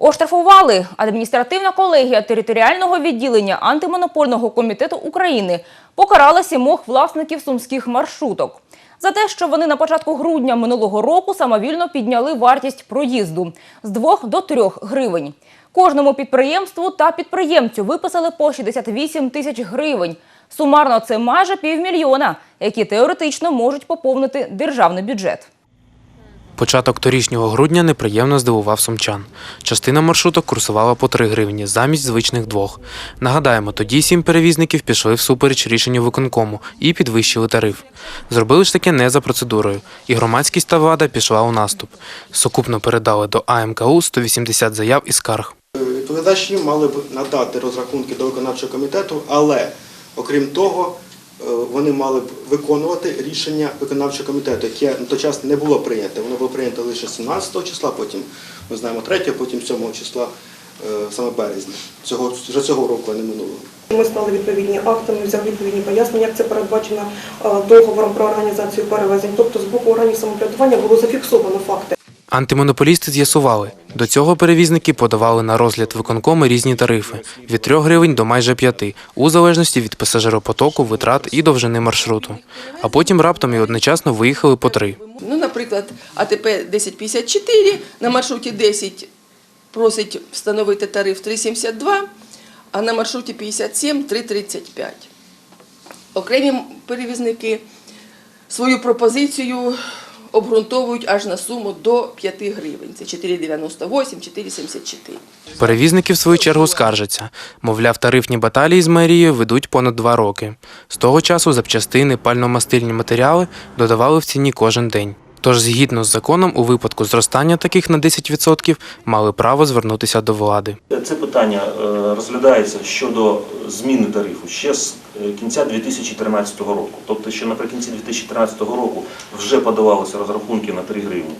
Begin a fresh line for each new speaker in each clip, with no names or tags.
Оштрафували адміністративна колегія територіального відділення антимонопольного комітету України покарала сімох власників сумських маршруток за те, що вони на початку грудня минулого року самовільно підняли вартість проїзду з 2 до 3 гривень. Кожному підприємству та підприємцю виписали по 68 тисяч гривень. Сумарно це майже півмільйона, які теоретично можуть поповнити державний бюджет.
Початок торішнього грудня неприємно здивував сумчан. Частина маршруток курсувала по 3 гривні замість звичних двох. Нагадаємо, тоді сім перевізників пішли всупереч рішенню виконкому і підвищили тариф. Зробили ж таке не за процедурою, і громадськість та влада пішла у наступ. Сукупно передали до АМКУ 180 заяв і скарг.
Відповідачі мали б надати розрахунки до виконавчого комітету, але окрім того, вони мали б виконувати рішення виконавчого комітету, яке на той час не було прийнято. Воно було прийнято лише 17 числа, потім ми знаємо 3, потім 7 числа, е, саме березня. Цього вже цього року, а не минулого.
Ми стали відповідні актами, взяв відповідні пояснення, як це передбачено е, договором про організацію перевезень. Тобто з боку органів самоврядування було зафіксовано факти.
Антимонополісти з'ясували, до цього перевізники подавали на розгляд виконкоми різні тарифи від 3 гривень до майже 5, у залежності від пасажиропотоку, витрат і довжини маршруту. А потім раптом і одночасно виїхали по 3.
Ну, наприклад, АТП 1054 на маршруті 10 просить встановити тариф 3,72, а на маршруті 57 3,35. Окремі перевізники свою пропозицію обґрунтовують аж на суму до 5 гривень. Це 4,98, 4,74.
Перевізники в свою чергу скаржаться. Мовляв, тарифні баталії з мерією ведуть понад два роки. З того часу запчастини, пальномастильні матеріали додавали в ціні кожен день. Тож, згідно з законом, у випадку зростання таких на 10% мали право звернутися до влади.
Це питання е, розглядається щодо зміни тарифу ще з е, кінця 2013 року. Тобто, ще наприкінці 2013 року вже подавалися розрахунки на 3 гривні.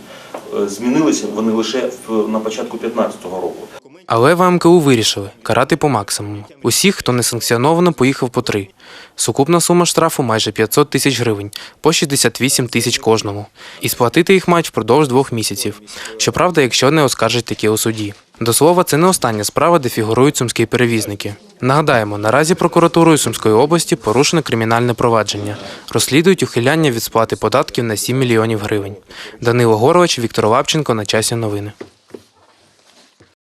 Е, Змінилися вони лише на початку 2015 року.
Але в АМКУ вирішили карати по максимуму. Усіх, хто несанкціоновано поїхав по три. Сукупна сума штрафу майже 500 тисяч гривень, по 68 тисяч кожному. І сплатити їх мають впродовж двох місяців. Щоправда, якщо не оскаржать таке у суді. До слова, це не остання справа, де фігурують сумські перевізники. Нагадаємо, наразі прокуратурою Сумської області порушено кримінальне провадження. Розслідують ухиляння від сплати податків на 7 мільйонів гривень. Данило Горович, Віктор Лапченко на часі новини.